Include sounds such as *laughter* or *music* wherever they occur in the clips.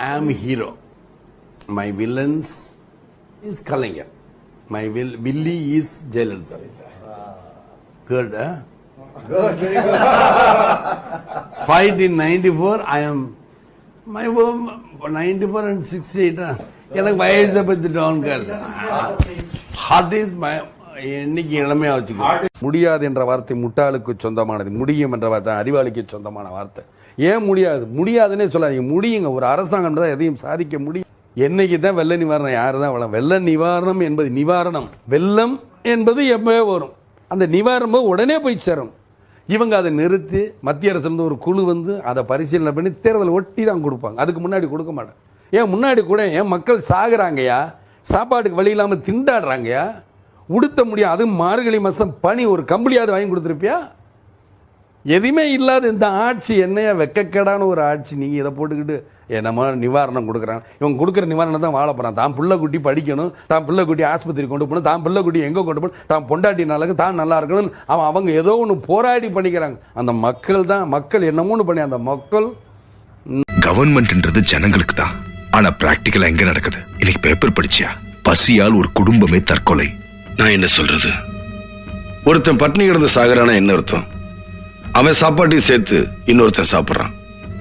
I am hero. My villains is Kalanger. My will, Billy is Jayalalitha. Good, huh? *laughs* Fight in 94, I am my wo- 94 and 68. huh? எனக்கு வயசை பத்தி down card heart is my இன்னைக்கு இளமையா வச்சுக்கோ முடியாது என்ற வார்த்தை முட்டாளுக்கு சொந்தமானது முடியும் என்ற வார்த்தை அறிவாளிக்கு சொந்தமான வார்த்தை ஏன் முடியாது? முடியாதுன்னே சொல்லாதீங்க. முடியுங்க. ஒரு அரசாங்கம் தான் எதையும் சாதிக்க முடியும். என்னைக்கு தான் வெள்ள நிவாரணம் யாரு தான் வளம்? வெள்ள நிவாரணம் என்பது நிவாரணம். வெள்ளம் என்பது எப்பவே வரும். அந்த நிவாரணம் உடனே போய் சேரும். இவங்க அதை நிறுத்தி மத்திய அரசுலேருந்து ஒரு குழு வந்து அதை பரிசீலனை பண்ணி தேர்தல் ஒட்டி தான் கொடுப்பாங்க. அதுக்கு முன்னாடி கொடுக்க மாட்டேன். ஏன் முன்னாடி கூட ஏன் மக்கள் சாகுறாங்கயா சாப்பாட்டுக்கு வழி இல்லாமல் திண்டாடுறாங்கய்யா? உடுத்த முடியும் அதுவும் மார்கழி மாதம் பனி ஒரு கம்பளியாவது வாங்கி கொடுத்துருப்பியா? எதுவுமே இல்லாத இந்த ஆட்சி என்னையா வெக்கக்கேடான ஒரு ஆட்சி? நீங்கள் இதை போட்டுக்கிட்டு என்னமோ நிவாரணம் கொடுக்குறான் இவன் கொடுக்குற நிவாரணம் தான் வாழ போகிறான் தான் பிள்ளை குட்டி படிக்கணும் தான் பிள்ளை குட்டி ஆஸ்பத்திரி கொண்டு போகணும் தான் பிள்ளை குட்டி எங்கே கொண்டு போகணும் தான் பொண்டாட்டி நாளுக்கு தான் நல்லா இருக்கணும் அவன் அவங்க ஏதோ ஒன்று போராடி பண்ணிக்கிறாங்க. அந்த மக்கள் தான் மக்கள் என்னமோன்னு பண்ணி அந்த மக்கள் கவர்மெண்ட்ன்றது ஜனங்களுக்கு தான். ஆனா பிராக்டிக்கலா எங்க நடக்குது? இன்னைக்கு பேப்பர் படிச்சியா? பசியால் ஒரு குடும்பமே தற்கொலை. நான் என்ன சொல்றது? ஒருத்தன் பட்னி கிடந்து சாகுறானா என்ன அர்த்தம்? அவன் சாப்பாட்டையும் சேர்த்து இன்னொருத்தன் சாப்பிடுறான்.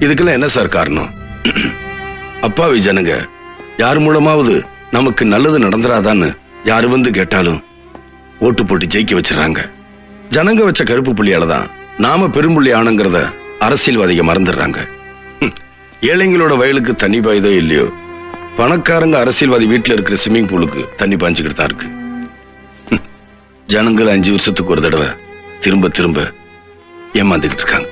இதுக்கெல்லாம் என்ன சார் காரணம்? அப்பாவி ஜனங்க யார் மூலமாவது நமக்கு நல்லது நடந்துராதான்னு யாரு வந்து கேட்டாலும் ஓட்டு போட்டு ஜெயிக்க வச்சிடறாங்க ஜனங்க வச்ச கருப்பு புள்ளியால தான் நாம பெரும்புள்ளி ஆனங்கிறத அரசியல்வாதிக மறந்துடுறாங்க. ஏழைங்களோட வயலுக்கு தண்ணி பாயுதோ இல்லையோ? பணக்காரங்க அரசியல்வாதி வீட்டில் இருக்கிற ஸ்விம்மிங் பூலுக்கு தண்ணி பாஞ்சுக்கிட்டு தான் இருக்கு. ஜனங்கள் அஞ்சு வருஷத்துக்கு ஒரு தடவை திரும்ப திரும்ப ஏமாந்துகிட்டு இருக்காங்க.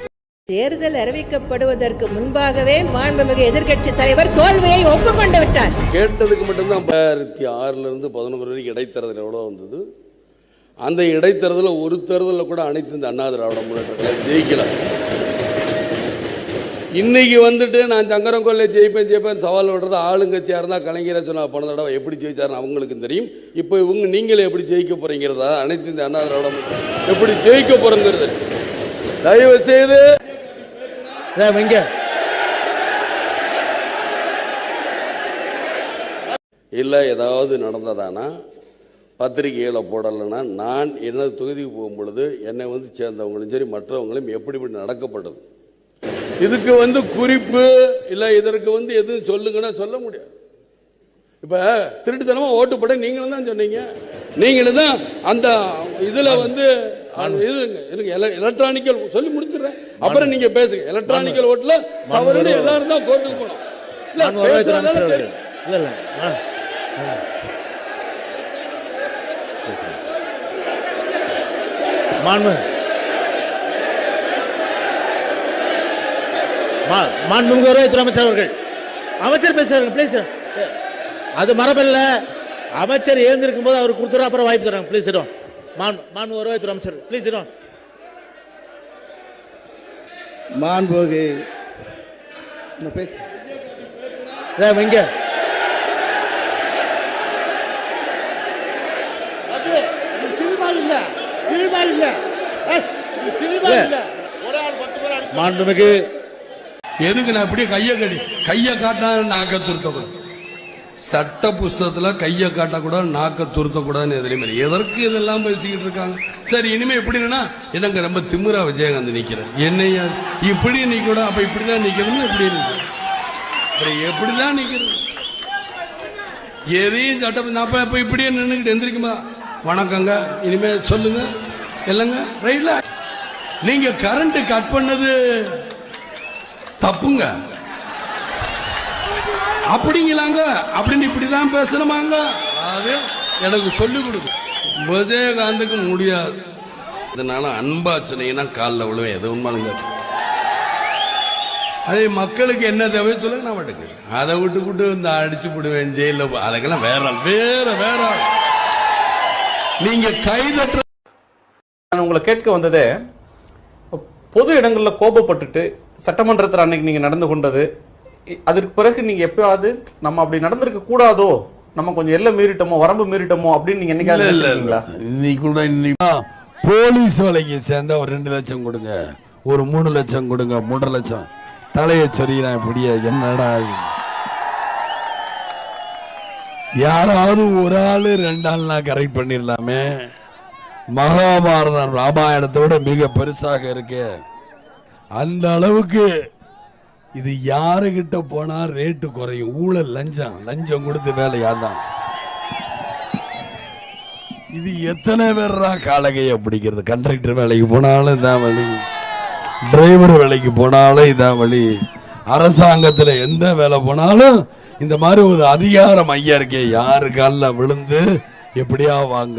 தேர்தல் அறிவிக்கப்படுவதற்கு முன்பாகவே மாண்புமிகு எதிர்க்கட்சி தலைவர் தோல்வியை ஒப்புக்கொண்டு விட்டார். கேட்டதுக்கு மட்டும்தான் ரெண்டாயிரத்தி ஆறுலேருந்து பதினொன்று வரைக்கும் இடைத்தேர்தல் எவ்வளோ வந்தது? அந்த இடைத்தேர்தலில் ஒரு தேர்தலில் கூட அனைத்து இந்த அண்ணா திராவிட முன்னேற்ற கழகம் ஜெயிக்கல. இன்னைக்கு வந்துட்டு நான் சங்கரம் கொள்ளை ஜெயிப்பேன் ஜெயிப்பேன் சவால் விடுறது ஆளுங்கட்சியாக இருந்தால் கலைஞரை சொன்ன போன தடவை எப்படி ஜெயிச்சாருன்னு அவங்களுக்கும் தெரியும். இப்போ இவங்க நீங்களே எப்படி ஜெயிக்க போறீங்கிறதா? அனைத்து இந்த அண்ணா திராவிட எப்படி ஜெயிக்க போறோங்கிறது. தயவு செய்து இங்க. இல்லை ஏதாவது நடந்ததானா? பத்திரிகையில் போடலைன்னா நான் எனது தொகுதிக்கு போகும் பொழுது என்னை வந்து சேர்ந்தவங்களும் சரி மற்றவங்களும் எப்படி இப்படி நடக்கப்பட்டது? இதுக்கு வந்து குறிப்பு இல்லை இதற்கு வந்து எதுவும் சொல்லுங்கன்னா சொல்ல முடியாது. இப்போ திருட்டுத்தனமா ஓட்டு போட நீங்களும் தான் சொன்னீங்க. நீங்களும் தான் அந்த இதில் வந்து இதுங்க எனக்கு எலக்ட்ரானிக்கல் சொல்லி முடிச்சிடுறேன். அப்புறம் நீங்க பேசுங்க. எலக்ட்ரானிக்கல் ஓட்டுல தவறுன்னு எல்லாரும் தான் கோர்ட்டுக்கு போனோம் இல்ல. இல்ல. மாண்பு மா- மாண்புமிகு வருவாய்த்துறை அமைச்சர் அவர்கள்? அமைச்சர் பேசுறாங்க ப்ளீஸ் அது மரபல்ல. அமைச்சர் எழுந்திருக்கும் போது அவர் கொடுத்துரு அப்புறம் வாய்ப்பு தராங்க ப்ளீஸ் இடம் மாண்பு வருவாய்த்துறை அமைச்சர். ப்ளீஸ் இடம் மாண்புகு நான் பேச. இங்க. மாண்புமிகு. எதுக்கு நான் இப்படியே கையை கடி கையை காட்டினா நாக்க துருத்தக்கூடாது சட்ட புஸ்தகத்துல கையை காட்டக்கூடாது நாக்க துருத்தக்கூடாதுன்னு எதுலையும் எதற்கு இதெல்லாம் பேசிக்கிட்டு இருக்காங்க? சரி இனிமே எப்படின்னா எனக்கு ரொம்ப திமிரா விஜயகாந்த் நிக்கிறேன் என்னையா? இப்படி நிக்கணும் அப்ப இப்படிதான் நிக்கணும் இப்படி நிக்கணும்? அப்புறம் எப்படிதான் நிக்கிறது எதையும் சட்டம் நான் அப்ப இப்ப இப்படியே நின்றுக்கிட்டு எந்திரிக்குமா? வணக்கங்க இனிமே சொல்லுங்க. இல்லைங்க ரைட்ல நீங்க கரண்ட் கட் பண்ணது தப்புங்க. அப்படிங்களாங்க? அப்படின்னு இப்படிதான் பேசணுமாங்க? அது எனக்கு சொல்லி கொடுங்க விஜயகாந்துக்கு முடியாது. இதனால அன்பா சொன்னீங்கன்னா காலில் விழுவேன். எது உண்மைங்க அதே மக்களுக்கு என்ன தேவை சொல்லுங்க நான் மாட்டேங்க அதை விட்டு விட்டு இந்த அடிச்சு விடுவேன் ஜெயில அதுக்கெல்லாம் வேற வேற வேற. நீங்க கைதட்டுற நான் உங்களை கேட்க வந்ததே பொது இடங்கள்ல கோபப்பட்டுட்டு சட்டமன்றத்தில் அன்னைக்கு நீங்க நடந்து கொண்டது அதற்கு பிறகு நீங்க எப்பயாவது நம்ம அப்படி நடந்திருக்க கூடாதோ நம்ம கொஞ்சம் எல்லை மீறிட்டோமோ வரம்பு மீறிட்டோமோ அப்படின்னு நீங்க என்னைக்காவது? இன்னைக்கு கூட இன்னைக்கு போலீஸ் வேலைக்கு சேர்ந்தா ஒரு ரெண்டு லட்சம் கொடுங்க. ஒரு மூணு லட்சம் கொடுங்க மூன்றரை லட்சம். தலையை சொறிகிறேன் இப்படியே என்னடா? யாராவது ஒரு ஆளு ரெண்டு ஆள்னா கரெக்ட் பண்ணிடலாமே. மகாபாரதம் ராமாயணத்தோட மிக பெருசாக இருக்கு. அந்த அளவுக்கு இது யாருகிட்ட போனா ரேட்டு குறையும்? ஊழல் லஞ்சம். லஞ்சம் கொடுத்து வேலையாதான் இது எத்தனை பேர்ரா காலகையை பிடிக்கிறது? கண்டக்டர் வேலைக்கு போனாலும் இதான் வழி. டிரைவர் வேலைக்கு போனாலும் இதான் வழி. அரசாங்கத்துல எந்த வேலை போனாலும் இந்த மாதிரி ஒரு அதிகாரம் ஐயா இருக்கே. யாரு காலில் விழுந்து எப்படியா வாங்க